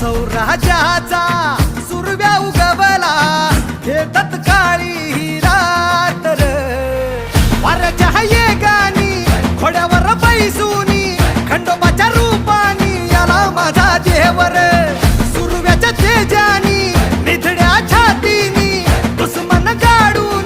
सौराजाचा सुरव्या उगवला हे तत्काळी रात्र वारच्या ये गाणी खोड्यावर बैसूनी खंडोबाच्या रूपानी याला माझा देवर सुरव्याच्या तेजानी निधड्या छातीनी दुश्मन काढून